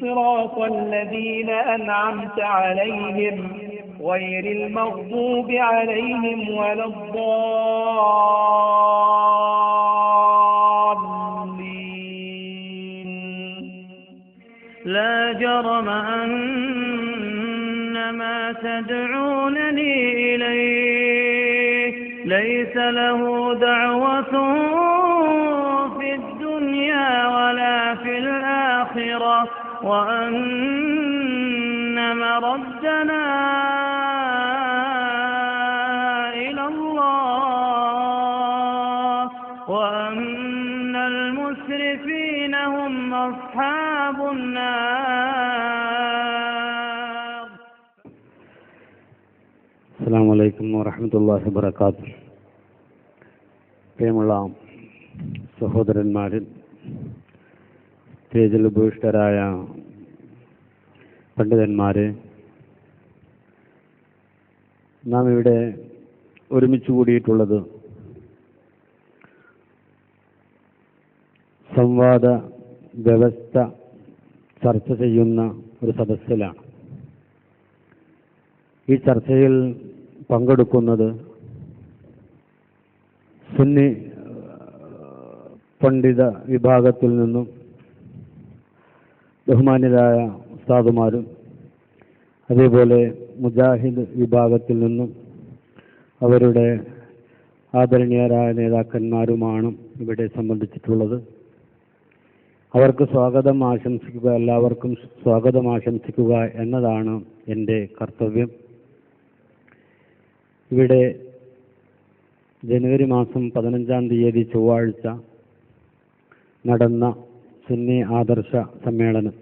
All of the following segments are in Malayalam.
صراط الذين أنعمت عليهم غير المغضوب عليهم ولا الضالين. لا جرم أن ما تدعونني إليه. ليس له دعوة وأن مردنا إلى الله وأن المسرفين هم أصحاب النار അസ്സാം വലൈക്കും വറഹമത്തല്ലാഹി വബർക്കാത്തു പ്രിയമുള്ള സഹോദരന്മാരിൽ സ്റ്റേജിൽ ഉപവിഷ്ടരായ പണ്ഡിതന്മാരെ നാം ഇവിടെ ഒരുമിച്ച് കൂടിയിട്ടുള്ളത് സംവാദ വ്യവസ്ഥ ചർച്ച ചെയ്യുന്ന ഒരു സദസ്സിലാണ്. ഈ ചർച്ചയിൽ പങ്കെടുക്കുന്നത് സുന്നി പണ്ഡിത വിഭാഗത്തിൽ നിന്നും ബഹുമാന്യരായ ഉസ്താദുമാരും അതേപോലെ മുജാഹിദ് വിഭാഗത്തിൽ നിന്നും അവരുടെ ആദരണീയരായ നേതാക്കന്മാരുമാണ് ഇവിടെ സംബന്ധിച്ചിട്ടുള്ളത്. അവർക്ക് സ്വാഗതം ആശംസിക്കുക എല്ലാവർക്കും സ്വാഗതം ആശംസിക്കുക എന്നതാണ് എന്റെ കർത്തവ്യം. ഇവിടെ ജനുവരി മാസം പതിനഞ്ചാം തീയതി ചൊവ്വാഴ്ച നടന്ന സുന്നി ആദർശ സമ്മേളനം.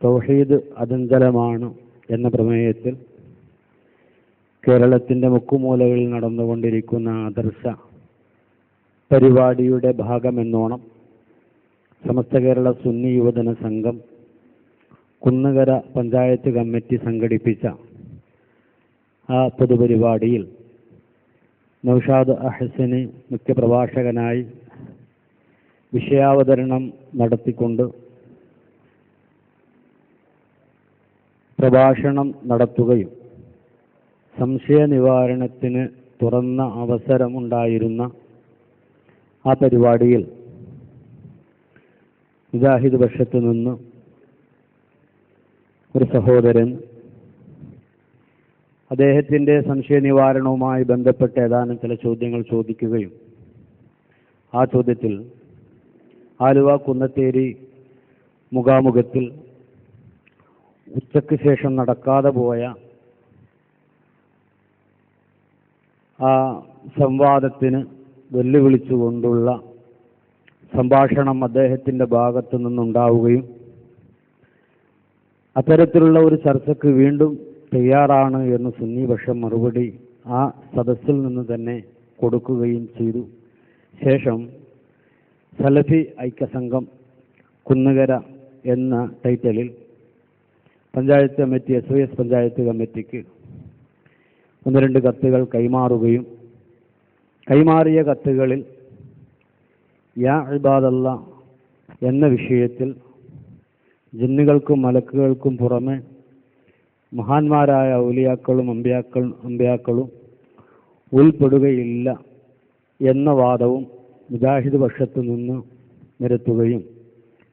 തൗഹീദ് അതഞ്ചലമാണ് എന്ന പ്രമേയത്തിൽ കേരളത്തിന്റെ മുക്കുമൂലകളിൽ നടന്നുകൊണ്ടിരിക്കുന്ന ആദർശ പരിപാടിയുടെ ഭാഗമെന്നോണം സമസ്ത കേരള സുന്നി യുവജന സംഘം കുന്നുകര പഞ്ചായത്ത് കമ്മിറ്റി സംഘടിപ്പിച്ച ആ പൊതുപരിപാടിയിൽ നൌഷാദ് അഹസന് മുഖ്യപ്രഭാഷകനായി വിഷയാവതരണം നടത്തിക്കൊണ്ട് പ്രഭാഷണം നടത്തുകയും സംശയ നിവാരണത്തിന് തുറന്ന അവസരമുണ്ടായിരുന്ന ആ പരിപാടിയിൽ മുജാഹിദ് പക്ഷത്തു നിന്ന് ഒരു സഹോദരൻ അദ്ദേഹത്തിന്റെ സംശയ നിവാരണവുമായി ബന്ധപ്പെട്ട് ഏതാനും ചില ചോദ്യങ്ങൾ ചോദിക്കുകയും ആ ചോദ്യത്തിൽ ആലുവ കുന്നത്തേരി മുഖാമുഖത്തിൽ ഉച്ചയ്ക്ക് ശേഷം നടക്കാതെ പോയ ആ സംവാദത്തിന് വെല്ലുവിളിച്ചുകൊണ്ടുള്ള സംഭാഷണം അദ്ദേഹത്തിന്റെ ഭാഗത്തു നിന്നുണ്ടാവുകയും അത്തരത്തിലുള്ള ഒരു ചർച്ചയ്ക്ക് വീണ്ടും തയ്യാറാണ് എന്ന് സുന്നിപക്ഷം മറുപടി ആ സദസ്സിൽ നിന്ന് തന്നെ കൊടുക്കുകയും ചെയ്തു. ശേഷം സലഫി ഐക്യസംഘം കുന്നുകര എന്ന ടൈറ്റലിൽ panchayat committee S Y S panchayat കമ്മിറ്റിക്ക് ഒന്ന് രണ്ട് കത്തുകൾ കൈമാറുകയും കൈമാറിയ കത്തുകളിൽ യാ ഇബാദല്ല എന്ന വിഷയത്തിൽ ജിന്നുകൾക്കും മലക്കുകൾക്കും പുറമെ മഹാന്മാരായ ഔലിയാക്കളും അമ്പ്യാക്കൾ അമ്പ്യാക്കളും ഉൾപ്പെടുകയില്ല എന്ന വാദവും മുജാഹിദ് പക്ഷത്തു നിന്ന് നിരത്തുകയും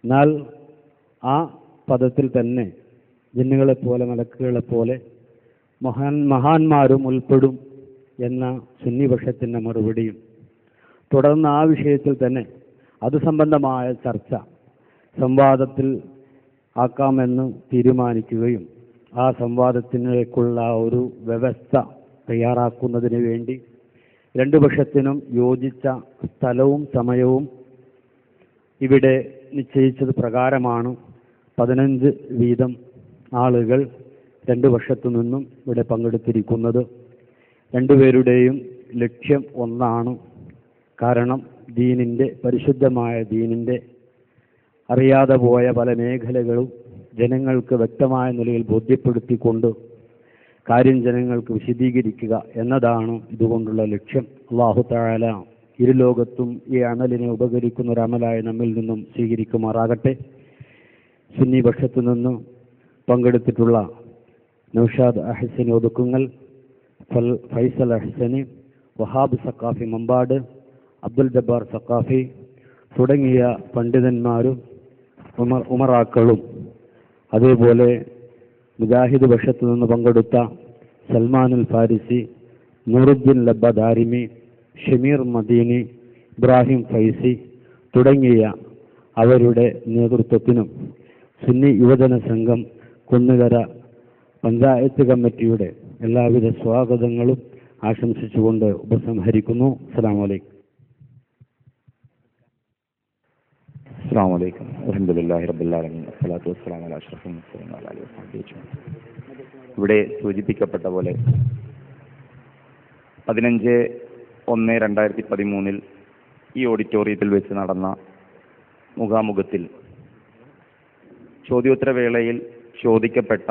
എന്നാൽ ആ പദത്തിൽ തന്നെ ജിന്നുകളെപ്പോലെ മലക്കുകളെപ്പോലെ മഹാൻ മഹാന്മാരും ഉൾപ്പെടും എന്ന സുന്നിപക്ഷത്തിന്റെ മറുപടിയും. തുടർന്ന് ആ വിഷയത്തിൽ തന്നെ അത് സംബന്ധമായ ചർച്ച സംവാദത്തിൽ ആക്കാമെന്ന് തീരുമാനിക്കുകയും ആ സംവാദത്തിനേക്കുള്ള ഒരു വ്യവസ്ഥ തയ്യാറാക്കുന്നതിന് വേണ്ടി രണ്ടു പക്ഷത്തിനും യോജിച്ച സ്ഥലവും സമയവും ഇവിടെ നിശ്ചയിച്ചത് പ്രകാരമാണ്. പതിനഞ്ച് വീതം ആളുകൾ രണ്ടു വർഷത്തു നിന്നും ഇവിടെ പങ്കെടുത്തിരിക്കുന്നത്. രണ്ടുപേരുടെയും ലക്ഷ്യം ഒന്നാണ്. കാരണം ദീനിന്റെ പരിശുദ്ധമായ ദീനിന്റെ അറിയാതെ പോയ പല മേഖലകളും ജനങ്ങൾക്ക് വ്യക്തമായ നിലയിൽ ബോധ്യപ്പെടുത്തിക്കൊണ്ട് കാര്യം ജനങ്ങൾക്ക് വിശദീകരിക്കുക എന്നതാണ് ഇതുകൊണ്ടുള്ള ലക്ഷ്യം. അള്ളാഹു താല ഇരുലോകത്തും ഈ അമലിനെ ഉപകരിക്കുന്ന ഒരു അമലായ നമ്മിൽ നിന്നും സ്വീകരിക്കുമാറാകട്ടെ. സുന്നി പക്ഷത്തു നിന്നും പങ്കെടുത്തിട്ടുള്ള നൌഷാദ് അഹ്സനി ഒതുക്കുങ്ങൽ ഫൽ ഫൈസൽ അഹ്സനി വഹാബ് സക്കാഫി മമ്പാട് അബ്ദുൽ ജബ്ബാർ സക്കാഫി തുടങ്ങിയ പണ്ഡിതന്മാരും ഉമർ ഉമറാക്കളും അതേപോലെ മുജാഹിദ് പക്ഷത്തു നിന്ന് പങ്കെടുത്ത സൽമാനുൽ ഫാരിസി നൂറുദ്ദീൻ ലബ്ബ ദാരിമി ഷമീർ മദീനി ഇബ്രാഹിം ഫൈസി തുടങ്ങിയ അവരുടെ നേതൃത്വത്തിനും സുന്നി യുവജന സംഘം കുന്നുകര പഞ്ചായത്ത് കമ്മിറ്റിയുടെ എല്ലാവിധ സ്വാഗതങ്ങളും ആശംസിച്ചുകൊണ്ട് ഉപസംഹരിക്കുന്നു. അസ്സാം വലൈക്കും അസ്സാം لله رب العالمين والصلاه والسلام على اشرف المرسلين وعلى اله وصحبه اجمعين ഇവിടെ സൂചിപ്പിക്കപ്പെട്ട പോലെ പതിനഞ്ച് ഒന്ന് രണ്ടായിരത്തി പതിമൂന്നിൽ ഈ ഓഡിറ്റോറിയത്തിൽ വെച്ച് നടന്ന മുഖാമുഖത്തിൽ ചോദ്യോത്തരവേളയിൽ ചോദിക്കപ്പെട്ട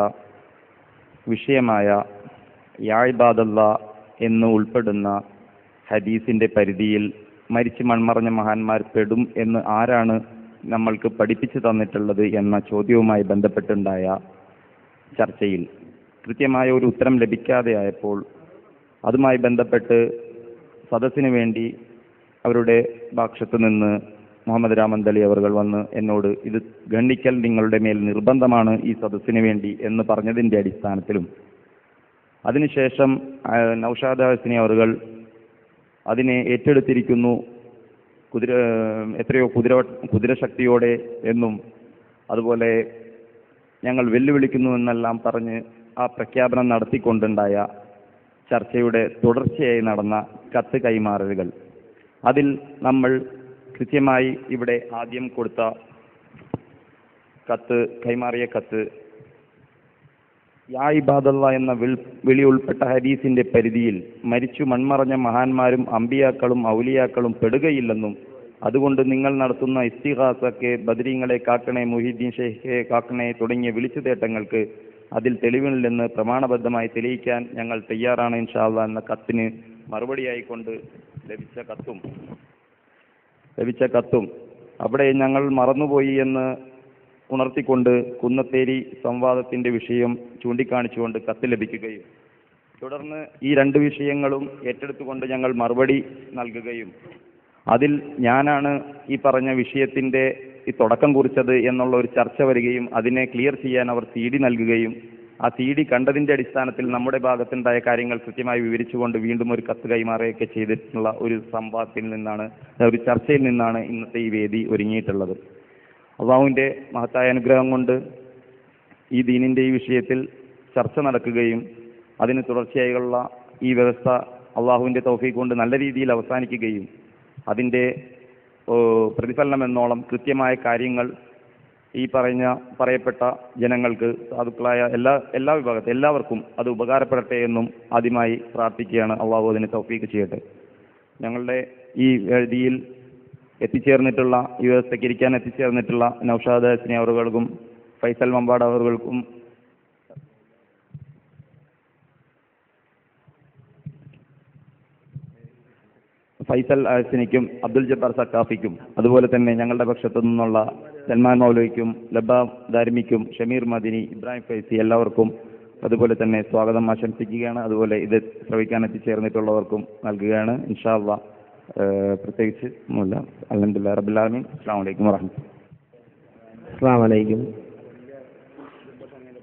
വിഷയമായ യാഴ്ബാദല്ല എന്ന് ഉൾപ്പെടുന്ന ഹദീസിന്റെ പരിധിയിൽ മരിച്ച് മൺമറഞ്ഞ മഹാന്മാർ പെടും എന്ന് ആരാണ് നമ്മൾക്ക് പഠിപ്പിച്ചു തന്നിട്ടുള്ളത് എന്ന ചോദ്യവുമായി ബന്ധപ്പെട്ടുണ്ടായ ചർച്ചയിൽ കൃത്യമായ ഒരു ഉത്തരം ലഭിക്കാതെ ആയപ്പോൾ അതുമായി ബന്ധപ്പെട്ട് സദസ്സിന് വേണ്ടി അവരുടെ പക്ഷത്തു നിന്ന് മുഹമ്മദ് രാമന്തളി അവർകൾ വന്ന് എന്നോട് ഇത് ഗണ്ണിക്കൽ നിങ്ങളുടെ മേൽ നിർബന്ധമാണ് ഈ സദസ്സിന് വേണ്ടി എന്ന് പറഞ്ഞതിന്റെ അടിസ്ഥാനത്തിലും അതിനുശേഷം നൌഷാദ് ഹസിനി ഹസനി അവർ അതിനെ ഏറ്റെടുത്തിരിക്കുന്നു കുതിര എത്രയോ കുതിര കുതിരശക്തിയോടെ എന്നും അതുപോലെ ഞങ്ങൾ വെല്ലുവിളിക്കുന്നു എന്നെല്ലാം പറഞ്ഞ് ആ പ്രഖ്യാപനം നടത്തിക്കൊണ്ടുണ്ടായ ചർച്ചയുടെ തുടർച്ചയായി നടന്ന കത്ത് കൈമാറലുകൾ. അതിൽ നമ്മൾ കൃത്യമായി ഇവിടെ ആദ്യം കൊടുത്ത കത്ത് കൈമാറിയ കത്ത് യാ എന്ന വിളി ഉൾപ്പെട്ട ഹദീസിന്റെ പരിധിയിൽ മരിച്ചു മൺമറഞ്ഞ മഹാന്മാരും അമ്പിയാക്കളും ഔലിയാക്കളും പെടുകയില്ലെന്നും അതുകൊണ്ട് നിങ്ങൾ നടത്തുന്ന ഇസ്തിഹാസക്കെ ബദരീങ്ങളെ കാക്കണേ മുഹിദ്ദീൻ ഷെയ്ഖെ കാക്കണേ തുടങ്ങിയ വിളിച്ചു തേട്ടങ്ങൾക്ക് അതിൽ തെളിവില്ലെന്ന് പ്രമാണബദ്ധമായി തെളിയിക്കാൻ ഞങ്ങൾ തയ്യാറാണ് ഇൻഷാല്ല എന്ന കത്തിന് മറുപടിയായിക്കൊണ്ട് ലഭിച്ച കത്തും. ലഭിച്ച കത്തും. അവിടെ ഞങ്ങൾ മറന്നുപോയി എന്ന് ഉണർത്തിക്കൊണ്ട് കുന്നത്തേരി സംവാദത്തിന്റെ വിഷയം ചൂണ്ടിക്കാണിച്ചുകൊണ്ട് കത്ത് ലഭിക്കുകയും തുടർന്ന് ഈ രണ്ട് വിഷയങ്ങളും ഏറ്റെടുത്തുകൊണ്ട് ഞങ്ങൾ മറുപടി നൽകുകയും അതിൽ ഞാനാണ് ഈ പറഞ്ഞ വിഷയത്തിന്റെ ഈ തുടക്കം കുറിച്ചത് എന്നുള്ള ഒരു ചർച്ച വരികയും അതിനെ ക്ലിയർ ചെയ്യാൻ അവർ സി ഡി നൽകുകയും ആ സി ഡി കണ്ടതിന്റെ അടിസ്ഥാനത്തിൽ നമ്മുടെ ഭാഗത്തുണ്ടായ കാര്യങ്ങൾ കൃത്യമായി വിവരിച്ചുകൊണ്ട് വീണ്ടും ഒരു കത്ത് കൈമാറുകയൊക്കെ ചെയ്തിട്ടുള്ള ഒരു സംവാദത്തിൽ നിന്നാണ് ഒരു ചർച്ചയിൽ നിന്നാണ് ഇന്നത്തെ ഈ വേദി ഒരുങ്ങിയിട്ടുള്ളത്. അള്ളാഹുവിന്റെ മഹത്തായ അനുഗ്രഹം കൊണ്ട് ഈ ദീനിന്റെ ഈ വിഷയത്തിൽ ചർച്ച നടക്കുകയും അതിന് തുടർച്ചയായുള്ള ഈ വ്യവസ്ഥ അള്ളാഹുവിന്റെ തൗഫീഖ് കൊണ്ട് നല്ല രീതിയിൽ അവസാനിക്കുകയും അതിന്റെ പ്രതിഫലനം എന്നോളം കൃത്യമായ കാര്യങ്ങൾ ഈ പറഞ്ഞ പറയപ്പെട്ട ജനങ്ങൾക്ക് സാധുക്കളായ എല്ലാ എല്ലാ വിഭാഗത്തെ എല്ലാവർക്കും അത് ഉപകാരപ്പെടട്ടെ എന്നും ആദ്യമായി പ്രാർത്ഥിക്കുകയാണ്. അള്ളാഹു അതിന് തൗഫീക്ക് ചെയ്യട്ടെ. ഞങ്ങളുടെ ഈ വേദിയിൽ എത്തിച്ചേർന്നിട്ടുള്ള ഈ വ്യവസ്ഥയ്ക്ക് ഇരിക്കാൻ എത്തിച്ചേർന്നിട്ടുള്ള നൌഷാദ് ഹസ്നി അവറുകൾക്കും ഫൈസൽ മമ്പാട് അവറുകൾക്കും ഫൈസൽ ഹസ്നിക്കും അബ്ദുൽ ജബ്ബാർ സക്കാഫിക്കും അതുപോലെ തന്നെ ഞങ്ങളുടെ പക്ഷത്തു നിന്നുള്ള സൽമാൻ മൗലവിക്കും ലബ ദാരിമിക്കും ഷമീർ മദിനി ഇബ്രാഹിം ഫൈസി എല്ലാവർക്കും അതുപോലെ തന്നെ സ്വാഗതം ആശംസിക്കുകയാണ്. അതുപോലെ ഇത് ശ്രവിക്കാൻ എത്തിച്ചേർന്നിട്ടുള്ളവർക്കും നൽകുകയാണ്. ഇൻഷാല്ല പ്രത്യേകിച്ച് ഒന്നുമില്ല. അലഹദില്ല റബുല്ലാലമീൻ അസ്സാം വലൈക്കും വാഹമത്ത് അസ്സാമലൈക്കും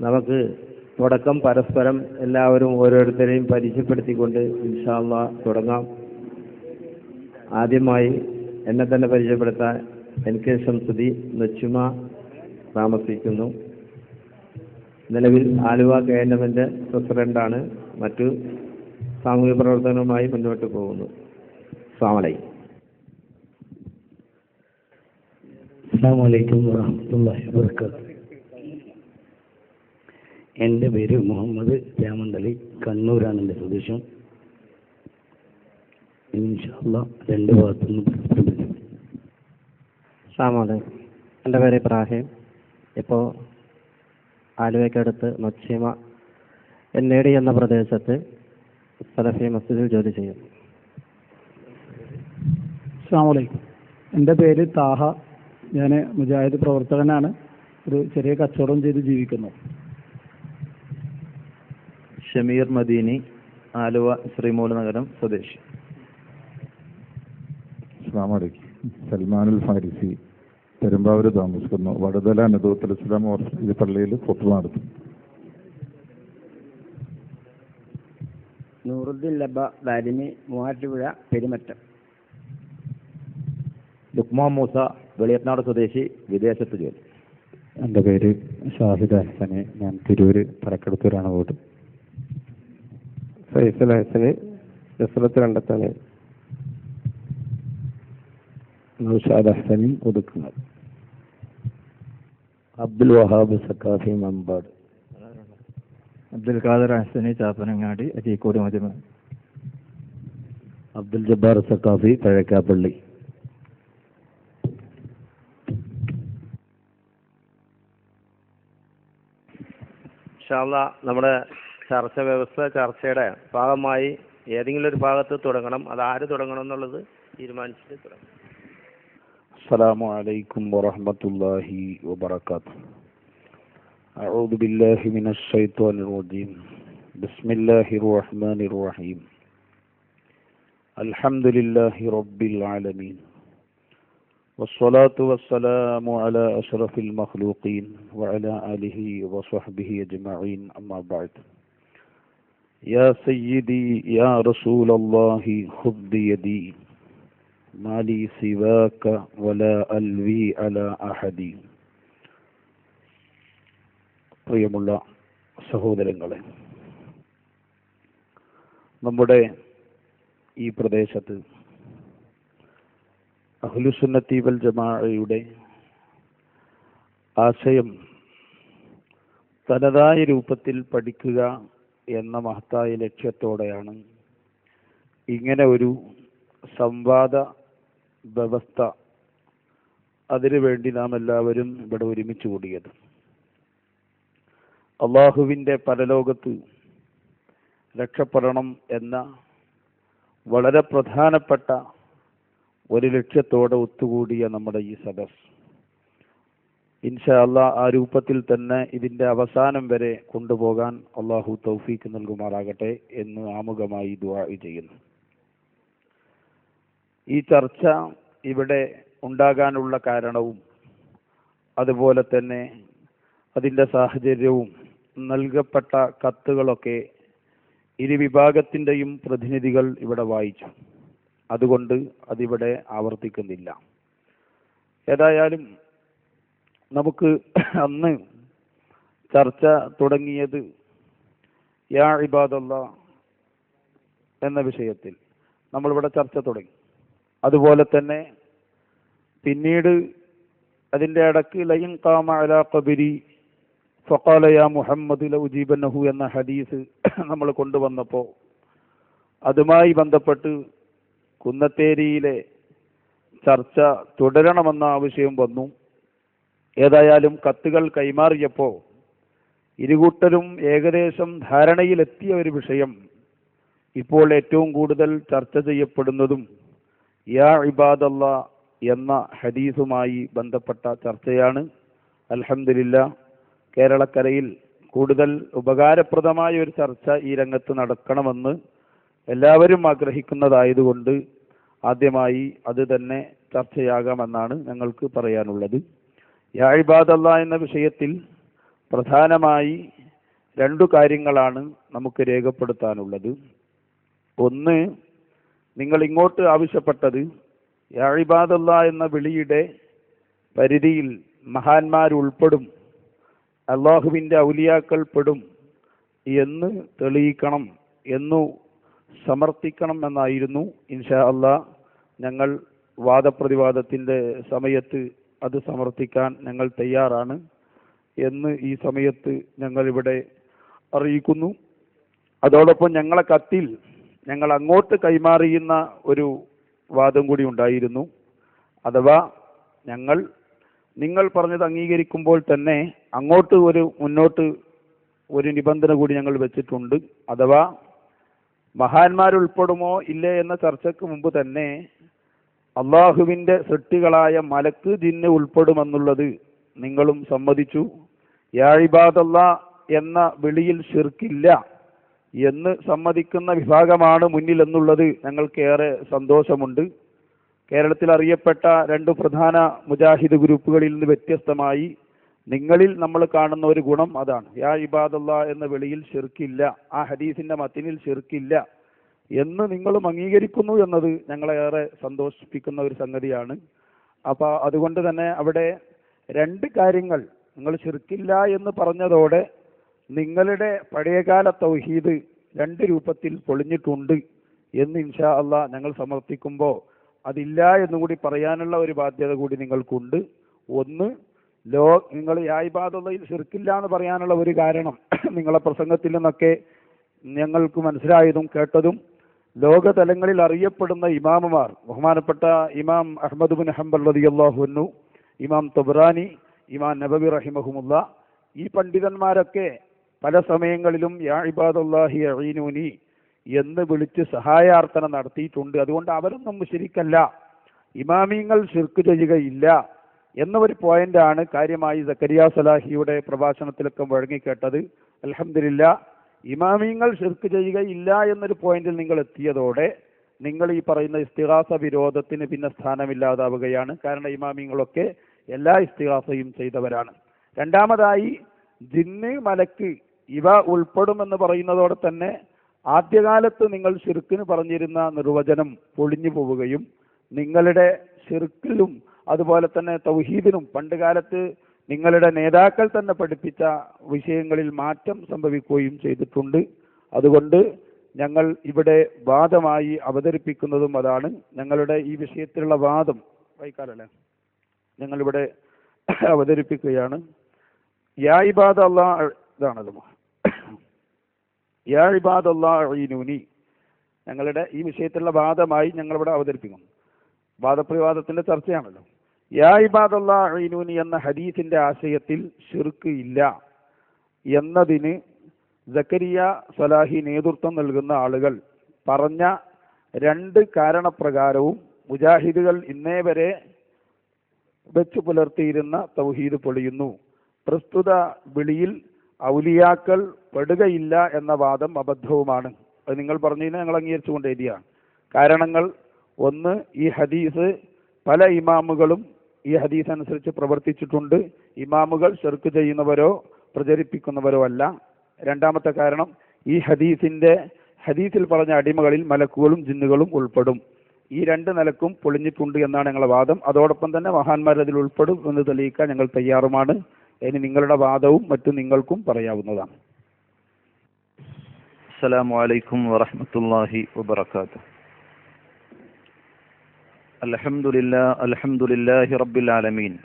നമുക്ക് തുടക്കം പരസ്പരം എല്ലാവരും ഓരോരുത്തരെയും പരിചയപ്പെടുത്തിക്കൊണ്ട് ഇൻഷാല്ല തുടങ്ങാം. ആദ്യമായി എന്നെ തന്നെ പരിചയപ്പെടുത്താൻ എൻ കെ ശംസുദി നെച്ചുമ താമസിക്കുന്നു. നിലവിൽ ആലുവ കെ എൻ എമ്മിന്റെ മറ്റു സാമൂഹ്യ പ്രവർത്തനവുമായി മുന്നോട്ട് പോകുന്നു. അസ്സാമലൈക്കും അസ്സാം വലൈക്കും വാഹമത്തല്ലാഹി വാബർക്കാത്തു എന്റെ പേര് മുഹമ്മദ് രാമന്തളി കണ്ണൂരാണ് എന്റെ സ്വദേശം. ഇൻഷാല്ല രണ്ട് ഭാഗത്തുനിന്ന് പരസ്പരം. എന്റെ പേര് ഇബ്രാഹിം. ഇപ്പോ ആലുവയ്ക്കടുത്ത് മച്ചിമ എന്നേടി എന്ന പ്രദേശത്ത് സലഫി മസ്ജിദിൽ ജോലി ചെയ്യുന്നു. അസ്സാമലൈക്കും എന്റെ പേര് താഹ. ഞാൻ മുജാഹിദ് പ്രവർത്തകനാണ്. ഒരു ചെറിയ കച്ചവടം ചെയ്ത് ജീവിക്കുന്നു. ഷമീർ മദീനി ആലുവ ശ്രീമൂല നഗരം സ്വദേശി. അസ്സാമലൈക്കും സൽമാനുൽ ഫാരിസി പെരുമ്പാവൂര് താമസിക്കുന്നു. വടതല അനുഭവത്തിൽ ഇസ്ലാം ഹോസ്പിറ്റൽ പള്ളിയിൽ ഫോട്ടോ നടത്തും. നൂറുദ്ദീൻ ലബ ദാരിമി മൂവാറ്റുപുഴ പെരുമറ്റം. ലുക്മാൻ മൂസ വെളിയത്നാട് സ്വദേശി വിദേശത്ത് ജോലി. എന്റെ പേര് ഷാഹിദ് ഹസന്. ഞാൻ തിരൂര് തലക്കെടുത്തൂരാണ് വീട്. ഫൈസൽ ഹസന് നസ്രത്ത് കണ്ടെത്താണ്. നൗഷാദ് ഹസനും ഒതുക്കുന്നത്. അബ്ദുൽ വഹാബ് സക്കാഫി മമ്പാട്. അബ്ദുൽ ഖാദർ ഹസനി ചാപ്പനങ്ങാടി അരീക്കോട് മതിമ അബ്ദുൽ ജബ്ബാർ സക്കാഫി പഴക്കാപ്പള്ളി. ഇൻഷാല്ല നമ്മുടെ ചർച്ച വ്യവസ്ഥ ചർച്ചയുടെ ഭാഗമായി ഏതെങ്കിലും ഒരു ഭാഗത്ത് തുടങ്ങണം അത് ആര് തുടങ്ങണം എന്നുള്ളത് തീരുമാനിച്ചിട്ട് തുടങ്ങണം السلام عليكم ورحمة الله وبركاته أعوذ بالله من الشيطان الرجيم بسم الله الرحمن الرحيم الحمد لله رب العالمين والصلاة والسلام على أشرف المخلوقين وعلى آله وصحبه أجمعين أما بعد يا سيدي يا رسول الله خذ بيدي ما لي سواك ولا ألوي على أحد പ്രിയമുള്ള സഹോദരങ്ങളെ നമ്മുടെ ഈ പ്രദേശത്ത് അഹ്ലുസുന്നത്തി വൽ ജമാഅയുടെ ആശയം തനതായ രൂപത്തിൽ പഠിക്കുക എന്ന മഹത്തായ ലക്ഷ്യത്തോടെയാണ് ഇങ്ങനെ ഒരു സംവാദ വ്യവസ്ഥ അതിനുവേണ്ടി നാം എല്ലാവരും ഇവിടെ ഒരുമിച്ച് കൂടിയത്. അള്ളാഹുവിന്റെ പരലോകത്ത് രക്ഷപ്പെടണം എന്ന വളരെ പ്രധാനപ്പെട്ട ഒരു ലക്ഷ്യത്തോടെ ഒത്തുകൂടിയ നമ്മുടെ ഈ സദസ് ഇൻഷല്ല ആ രൂപത്തിൽ തന്നെ ഇതിന്റെ അവസാനം വരെ കൊണ്ടുപോകാൻ അള്ളാഹു തൗഫീക്ക് നൽകുമാറാകട്ടെ എന്ന് ആമുഖമായി ദുആ ചെയ്യുന്നു. ഈ ചർച്ച ഇവിടെ ഉണ്ടാകാനുള്ള കാരണവും അതുപോലെ തന്നെ അതിന്റെ സാഹചര്യവും നൽകപ്പെട്ട കത്തുകളൊക്കെ ഇരു വിഭാഗത്തിന്റെയും പ്രതിനിധികൾ ഇവിടെ വായിച്ചു. അതുകൊണ്ട് അതിവിടെ ആവർത്തിക്കുന്നില്ല. ഏതായാലും നമുക്ക് അന്ന് ചർച്ച തുടങ്ങിയത് യാ ഇബാദല്ല എന്ന വിഷയത്തിൽ നമ്മളിവിടെ ചർച്ച തുടങ്ങി. അതുപോലെ തന്നെ പിന്നീട് അതിന്റെ ഇടയ്ക്ക് ലയിൻ കാമ അല കബിരി ഫക്കാല മുഹമ്മദ് നഹു എന്ന ഹദീസ് നമ്മൾ കൊണ്ടുവന്നപ്പോൾ അതുമായി ബന്ധപ്പെട്ട് കുന്നത്തേരിയിലെ ചർച്ച തുടരണമെന്ന ആവശ്യം വന്നു. ഏതായാലും കത്തുകൾ കൈമാറിയപ്പോൾ ഇരുകൂട്ടരും ഏകദേശം ധാരണയിലെത്തിയ ഒരു വിഷയം ഇപ്പോൾ ഏറ്റവും കൂടുതൽ ചർച്ച ചെയ്യപ്പെടുന്നതും യാ ഇബാദല്ല എന്ന ഹദീസുമായി ബന്ധപ്പെട്ട ചർച്ചയാണ്. അലഹമില്ല കേരളക്കരയിൽ കൂടുതൽ ഉപകാരപ്രദമായ ഒരു ചർച്ച ഈ രംഗത്ത് നടക്കണമെന്ന് എല്ലാവരും ആഗ്രഹിക്കുന്നതായതുകൊണ്ട് ആദ്യമായി അത് തന്നെ ചർച്ചയാകാമെന്നാണ് ഞങ്ങൾക്ക് പറയാനുള്ളത്. യാ ഇബാദല്ല എന്ന വിഷയത്തിൽ പ്രധാനമായി രണ്ടു കാര്യങ്ങളാണ് നമുക്ക് രേഖപ്പെടുത്താനുള്ളത്. ഒന്ന് നിങ്ങൾ ഇങ്ങോട്ട് ആവശ്യപ്പെട്ടത് യാ ഇബാദല്ല എന്ന വിളിയുടെ പരിധിയിൽ മഹാന്മാരുൾപ്പെടും അള്ളാഹുവിന്റെ ഔലിയാക്കൾ പെടും എന്ന് തെളിയിക്കണം എന്നു സമർത്ഥിക്കണം എന്നായിരുന്നു ഇൻഷാ അല്ല ഞങ്ങൾ വാദപ്രതിവാദത്തിന്റെ സമയത്ത് അത് സമർത്ഥിക്കാൻ ഞങ്ങൾ തയ്യാറാണ് എന്ന് ഈ സമയത്ത് ഞങ്ങൾ ഇവിടെ അറിയിക്കുന്നു. അതോടൊപ്പം ഞങ്ങളെ കത്തിൽ ഞങ്ങൾ അങ്ങോട്ട് കൈമാറിയുന്ന ഒരു വാദം കൂടി ഉണ്ടായിരുന്നു. അഥവാ ഞങ്ങൾ നിങ്ങൾ പറഞ്ഞത് അംഗീകരിക്കുമ്പോൾ തന്നെ അങ്ങോട്ട് ഒരു മുന്നോട്ട് ഒരു നിബന്ധന കൂടി ഞങ്ങൾ വെച്ചിട്ടുണ്ട്. അഥവാ മഹാന്മാരുൾപ്പെടുമോ ഇല്ലേ എന്ന ചർച്ചയ്ക്ക് മുമ്പ് തന്നെ അള്ളാഹുവിന്റെ സൃഷ്ടികളായ മലക്ക് ജിന്ന് ഉൾപ്പെടുമെന്നുള്ളത് നിങ്ങളും സമ്മതിച്ചു. യാഴിബാദല്ല എന്ന വിളിയിൽ ശിർക്കില്ല എന്ന് സമ്മതിക്കുന്ന വിഭാഗമാണ് മുന്നിൽ എന്നുള്ളത് ഞങ്ങൾക്കേറെ സന്തോഷമുണ്ട്. കേരളത്തിൽ അറിയപ്പെട്ട രണ്ട് പ്രധാന മുജാഹിദ് ഗ്രൂപ്പുകളിൽ നിന്ന് വ്യത്യസ്തമായി നിങ്ങളിൽ നമ്മൾ കാണുന്ന ഒരു ഗുണം അതാണ്. യാ ഇബാദുള്ള എന്ന വെളിയിൽ ഷിർക്കില്ല ആ ഹദീസിന്റെ മത്തിനിൽ ഷിർക്കില്ല എന്ന് നിങ്ങളും അംഗീകരിക്കുന്നു എന്നത് ഞങ്ങളെ ഏറെ സന്തോഷിപ്പിക്കുന്ന ഒരു സംഗതിയാണ്. അപ്പൊ അതുകൊണ്ട് തന്നെ അവിടെ രണ്ട് കാര്യങ്ങൾ നിങ്ങൾ ഷിർക്കില്ല എന്ന് പറഞ്ഞതോടെ നിങ്ങളുടെ പഴയകാല തൗഹീദ് രണ്ട് രൂപത്തിൽ പൊളിഞ്ഞിട്ടുണ്ട് എന്ന് ഇൻഷാ അല്ല ഞങ്ങൾ സമർപ്പിക്കുമ്പോൾ അതില്ല എന്നുകൂടി പറയാനുള്ള ഒരു ബാധ്യത കൂടി നിങ്ങൾക്കുണ്ട്. ഒന്ന് ലോ നിങ്ങൾ യായ്പാതയിൽ ശിർക്കില്ല എന്ന് പറയാനുള്ള ഒരു കാരണം നിങ്ങളെ പ്രസംഗത്തിൽ നിന്നൊക്കെ ഞങ്ങൾക്ക് മനസ്സിലായതും കേട്ടതും ലോകതലങ്ങളിൽ അറിയപ്പെടുന്ന ഇമാമുമാർ ബഹുമാനപ്പെട്ട ഇമാം അഹമ്മദ് ബിൻ ഹംബർ റതിയല്ലാഹുന്നു ഇമാം തൊബ്രാനി ഇമാം നബബി റഹിമഹുമുല്ല ഈ പണ്ഡിതന്മാരൊക്കെ പല സമയങ്ങളിലും യാ ഇബാദുല്ലാഹി അഴീനൂനി എന്ന് വിളിച്ച് സഹായാർത്ഥന നടത്തിയിട്ടുണ്ട്. അതുകൊണ്ട് അവരൊന്നും ശരിക്കല്ല. ഇമാമിങ്ങൾ ശിർക്ക് ചെയ്യുകയില്ല. എന്ന ഒരു പോയിന്റാണ് കാര്യമായി സക്കരിയ സലാഹിയുടെ പ്രഭാഷണത്തിലൊക്കെ വഴങ്ങിക്കേട്ടത്. അലഹമില്ല ഇമാമിങ്ങൾ ഷിർക്ക് ചെയ്യുകയില്ല എന്നൊരു പോയിന്റിൽ നിങ്ങൾ എത്തിയതോടെ നിങ്ങൾ ഈ പറയുന്ന ഇസ്തിഹാസ വിരോധത്തിന് പിന്നെ സ്ഥാനമില്ലാതാവുകയാണ്. കാരണം ഇമാമിങ്ങളൊക്കെ എല്ലാ ഇസ്തിഹാസയും ചെയ്തവരാണ്. രണ്ടാമതായി ജിന്ന് മലക്ക് ഇവ ഉൾപ്പെടുമെന്ന് പറയുന്നതോടെ തന്നെ ആദ്യകാലത്ത് നിങ്ങൾ ഷിർക്കിന് പറഞ്ഞിരുന്ന നിർവചനം പൊളിഞ്ഞു പോവുകയും നിങ്ങളുടെ ഷിർക്കിലും അതുപോലെ തന്നെ തൗഹീദിനും പണ്ട് കാലത്ത് നിങ്ങളുടെ നേതാക്കൾ തന്നെ പഠിപ്പിച്ച വിഷയങ്ങളിൽ മാറ്റം സംഭവിക്കുകയും ചെയ്തിട്ടുണ്ട്. അതുകൊണ്ട് ഞങ്ങൾ ഇവിടെ വാദമായി അവതരിപ്പിക്കുന്നതും അതാണ്. ഞങ്ങളുടെ ഈ വിഷയത്തിലുള്ള വാദം വൈകാലല്ലേ? ഞങ്ങളിവിടെ അവതരിപ്പിക്കുകയാണ്. യാ ഇബാദ അള്ളാ ഇതാണല്ലോ യാ ഇബാദ് അള്ളാഹീനൂനി ഞങ്ങളുടെ ഈ വിഷയത്തിലുള്ള വാദമായി ഞങ്ങളിവിടെ അവതരിപ്പിക്കുന്നു. വാദപ്രവാദത്തിന്റെ ചർച്ചയാണല്ലോ. യാ ഇബാദ് അള്ളാഹീനൂനി എന്ന ഹദീസിന്റെ ആശയത്തിൽ ഷിർക്ക് ഇല്ല എന്നതിന് ജക്കരിയ സലാഹി നേതൃത്വം നൽകുന്ന ആളുകൾ പറഞ്ഞ രണ്ട് കാരണപ്രകാരവും മുജാഹിദുകൾ ഇന്നേ വരെ വെച്ചു പുലർത്തിയിരുന്ന തൗഹീദ് പൊളിയുന്നു. പ്രസ്തുത വിളിയിൽ ഔലിയാക്കൾ പെടുകയില്ല എന്ന വാദം അബദ്ധവുമാണ്. അത് നിങ്ങൾ പറഞ്ഞതിനെ ഞങ്ങൾ അംഗീകരിച്ചുകൊണ്ട് കാരണങ്ങൾ ഒന്ന് ഈ ഹദീസ് പല ഇമാമുകളും ഈ ഹദീസ് അനുസരിച്ച് പ്രവർത്തിച്ചിട്ടുണ്ട്. ഇമാമുകൾ ഷെർക്ക് ചെയ്യുന്നവരോ പ്രചരിപ്പിക്കുന്നവരോ അല്ല. രണ്ടാമത്തെ കാരണം ഈ ഹദീസിന്റെ ഹദീസിൽ പറഞ്ഞ അടിമകളിൽ മലക്കുകളും ജിന്നുകളും ഉൾപ്പെടും. ഈ രണ്ട് നിലക്കും പൊളിഞ്ഞിട്ടുണ്ട് എന്നാണ് ഞങ്ങളുടെ വാദം. അതോടൊപ്പം തന്നെ മഹാന്മാർ അതിൽ ഉൾപ്പെടും എന്ന് തെളിയിക്കാൻ ഞങ്ങൾ തയ്യാറുമാണ്. ഇനി നിങ്ങളുടെ വാദവും മറ്റു നിങ്ങൾക്കും പറയാവുന്നതാണ്. അസ്സലാമു അലൈക്കും വാഹമത്തല്ലാഹി വാത്തു الحمد لله الحمد لله رب العالمين.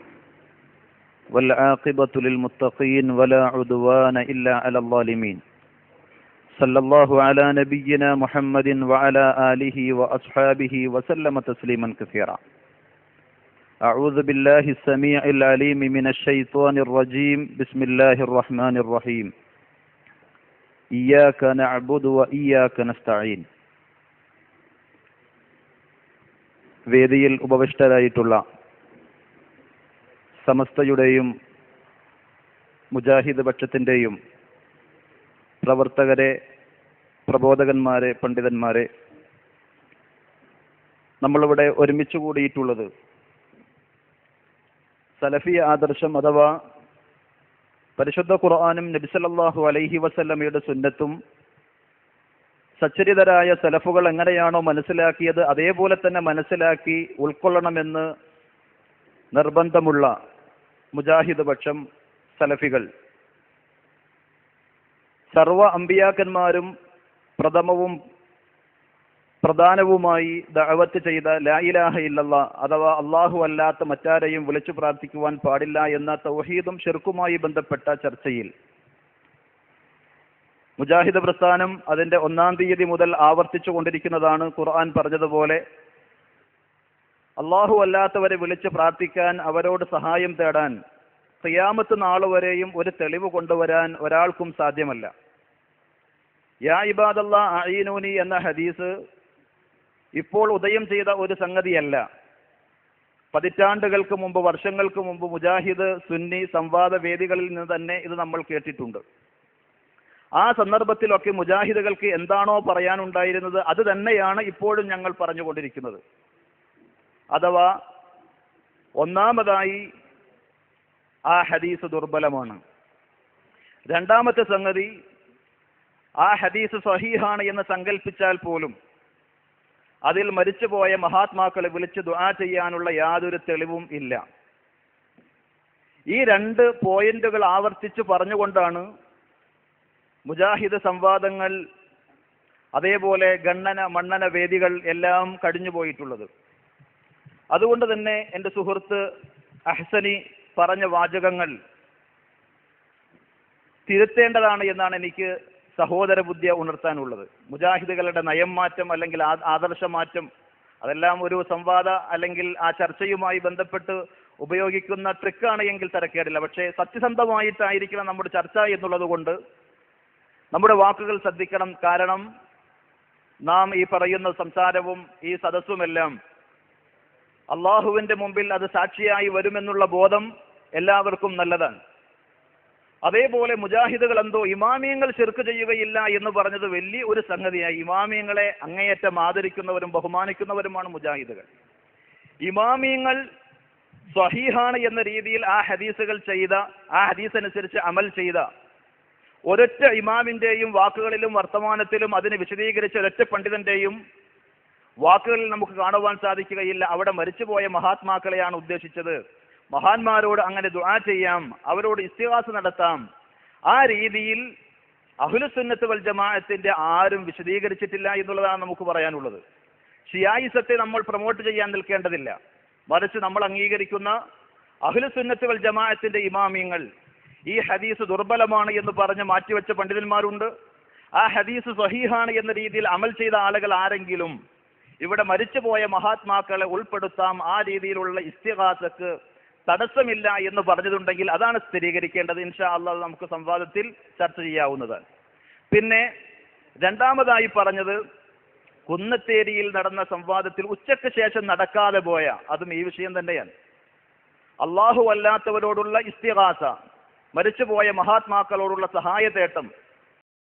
والعاقبة للمتقين ولا عدوان إلا على الظالمين. صلى الله على نبينا محمد وعلى آله وأصحابه وسلم تسليما كثيرا. أعوذ بالله السميع العليم من الشيطان الرجيم. بسم الله الرحمن الرحيم. إياك نعبد وإياك نستعين. വേദിയിൽ ഉപവിഷ്ടരായിട്ടുള്ള സമസ്തയുടെയും മുജാഹിദ് പക്ഷത്തിന്റെയും പ്രവർത്തകരെ പ്രബോധകന്മാരെ പണ്ഡിതന്മാരെ നമ്മളിവിടെ ഒരുമിച്ച് കൂടിയിട്ടുള്ളത് സലഫി ആദർശം അഥവാ പരിശുദ്ധ ഖുർആാനും നബിസലല്ലാഹു അലൈഹി വസല്ലമയുടെ സുന്നത്തും സച്ചരിതരായ സലഫുകൾ എങ്ങനെയാണോ മനസ്സിലാക്കിയത് അതേപോലെ തന്നെ മനസ്സിലാക്കി ഉൾക്കൊള്ളണമെന്ന് നിർബന്ധമുള്ള മുജാഹിദ് പക്ഷം സലഫികൾ. സർവ അമ്പിയാക്കന്മാരും പ്രഥമവും പ്രധാനവുമായി ദഅവത്ത് ചെയ്ത ലാ ഇലാഹ ഇല്ലല്ലാ അഥവാ അള്ളാഹു അല്ലാത്ത മറ്റാരെയും വിളിച്ചു പ്രാർത്ഥിക്കുവാൻ പാടില്ല എന്ന തൗഹീദും ഷിർക്കുമായി ബന്ധപ്പെട്ട ചർച്ചയിൽ മുജാഹിദ് പ്രസ്ഥാനം അതിന്റെ ഒന്നാം തീയതി മുതൽ ആവർത്തിച്ചു കൊണ്ടിരിക്കുന്നതാണ് ഖുർആൻ പറഞ്ഞതുപോലെ. അള്ളാഹു അല്ലാത്തവരെ വിളിച്ച് പ്രാർത്ഥിക്കാൻ അവരോട് സഹായം തേടാൻ ക്രിയാമത്ത് നാളുവരെയും വരെയും ഒരു തെളിവ് കൊണ്ടുവരാൻ ഒരാൾക്കും സാധ്യമല്ല. യാ ഇബാദല്ലാ അഈനൂനി എന്ന ഹദീസ് ഇപ്പോൾ ഉദയം ചെയ്ത ഒരു സംഗതിയല്ല. പതിറ്റാണ്ടുകൾക്ക് മുമ്പ് വർഷങ്ങൾക്ക് മുമ്പ് മുജാഹിദ് സുന്നി സംവാദ വേദികളിൽ നിന്ന് തന്നെ ഇത് നമ്മൾ കേട്ടിട്ടുണ്ട്. ആ സന്ദർഭത്തിലൊക്കെ മുജാഹിദുകൾക്ക് എന്താണോ പറയാനുണ്ടായിരുന്നത് അത് തന്നെയാണ് ഇപ്പോഴും ഞങ്ങൾ പറഞ്ഞുകൊണ്ടിരിക്കുന്നത്. അഥവാ ഒന്നാമതായി ആ ഹദീസ് ദുർബലമാണ്. രണ്ടാമത്തെ സംഗതി ആ ഹദീസ് സഹീഹാണ് എന്ന് സങ്കല്പിച്ചാൽ പോലും അതിൽ മരിച്ചുപോയ മഹാത്മാക്കളെ വിളിച്ച് ദുആ ചെയ്യാനുള്ള യാതൊരു തെളിവും ഇല്ല. ഈ രണ്ട് പോയിന്റുകൾ ആവർത്തിച്ച് പറഞ്ഞുകൊണ്ടാണ് മുജാഹിദ് സംവാദങ്ങൾ അതേപോലെ ഗണ്ണന മണ്ണന വേദികൾ എല്ലാം കഴിഞ്ഞു പോയിട്ടുള്ളത്. അതുകൊണ്ട് തന്നെ എന്റെ സുഹൃത്ത് അഹ്സനി പറഞ്ഞ വാചകങ്ങൾ തിരുത്തേണ്ടതാണ് എന്നാണ് എനിക്ക് സഹോദര ബുദ്ധിയ ഉണർത്താനുള്ളത്. മുജാഹിദുകളുടെ നയം മാറ്റം അല്ലെങ്കിൽ ആദർശ മാറ്റം അതെല്ലാം ഒരു സംവാദ അല്ലെങ്കിൽ ആ ചർച്ചയുമായി ബന്ധപ്പെട്ട് ഉപയോഗിക്കുന്ന ട്രിക്കാണ് എങ്കിൽ തരക്കേടില്ല. പക്ഷേ സത്യസന്ധമായിട്ടായിരിക്കണം നമ്മുടെ ചർച്ച എന്നുള്ളത് കൊണ്ട് നമ്മുടെ വാക്കുകൾ ശ്രദ്ധിക്കണം. കാരണം നാം ഈ പറയുന്ന സംസാരവും ഈ സദസ്സുമെല്ലാം അള്ളാഹുവിന്റെ മുമ്പിൽ അത് സാക്ഷിയായി വരുമെന്നുള്ള ബോധം എല്ലാവർക്കും നല്ലതാണ്. അതേപോലെ മുജാഹിദുകൾ എന്തോ ഇമാമിയങ്ങൾ ചെറുക്ക് ചെയ്യുകയില്ല എന്ന് പറഞ്ഞത് വലിയ ഒരു സംഗതിയായി. ഇമാമിയങ്ങളെ അങ്ങേയറ്റം ആദരിക്കുന്നവരും ബഹുമാനിക്കുന്നവരുമാണ് മുജാഹിദുകൾ. ഇമാമിയങ്ങൾ സ്വഹീഹാണ് എന്ന രീതിയിൽ ആ ഹദീസുകൾ ചെയ്ത ആ ഹദീസ് അനുസരിച്ച് അമൽ ചെയ്ത ഒരൊറ്റ ഇമാമിന്റെയും വാക്കുകളിലും വർത്തമാനത്തിലും അതിനെ വിശദീകരിച്ച ഒരൊറ്റ പണ്ഡിതന്റെയും വാക്കുകളിൽ നമുക്ക് കാണുവാൻ സാധിക്കുകയില്ല. അവിടെ മരിച്ചുപോയ മഹാത്മാക്കളെയാണ് ഉദ്ദേശിച്ചത്. മഹാന്മാരോട് അങ്ങനെ ദുആ ചെയ്യാം. അവരോട് ഇസ്തിഹാസ് നടത്താം. ആ രീതിയിൽ അഹുലുസുന്നത്ത് വൽ ജമാഅത്തിന്റെ ആരും വിശദീകരിച്ചിട്ടില്ല എന്നുള്ളതാണ് നമുക്ക് പറയാനുള്ളത്. ഷിയായിസത്തെ നമ്മൾ പ്രൊമോട്ട് ചെയ്യാൻ നിൽക്കേണ്ടതില്ല. മറിച്ച് നമ്മൾ അംഗീകരിക്കുന്ന അഹുലസുന്നത്ത് വൽ ജമാഅത്തിന്റെ ഇമാമിയങ്ങൾ ഈ ഹദീസ് ദുർബലമാണ് എന്ന് പറഞ്ഞ് മാറ്റിവെച്ച പണ്ഡിതന്മാരുണ്ട്. ആ ഹദീസ് സഹീഹാണ് എന്ന രീതിയിൽ അമൽ ചെയ്ത ആളുകൾ ആരെങ്കിലും ഇവിടെ മരിച്ചുപോയ മഹാത്മാക്കളെ ഉൾപ്പെടുത്താം ആ രീതിയിലുള്ള ഇസ്തിഹാസക്ക് തടസ്സമില്ല എന്ന് പറഞ്ഞിട്ടുണ്ടെങ്കിൽ അതാണ് സ്ഥിരീകരിക്കേണ്ടത്. ഇൻഷാ അള്ളാഹ് നമുക്ക് സംവാദത്തിൽ ചർച്ച ചെയ്യാവുന്നത്. പിന്നെ രണ്ടാമതായി പറഞ്ഞത് കുന്നത്തേരിയിൽ നടന്ന സംവാദത്തിൽ ഉച്ചയ്ക്ക് ശേഷം നടക്കാതെ പോയ അതും ഈ വിഷയം തന്നെയാണ്. അള്ളാഹു അല്ലാത്തവരോടുള്ള ഇസ്തിഹാസ മരിച്ചുപോയ മഹാത്മാക്കളോടുള്ള സഹായതേട്ടം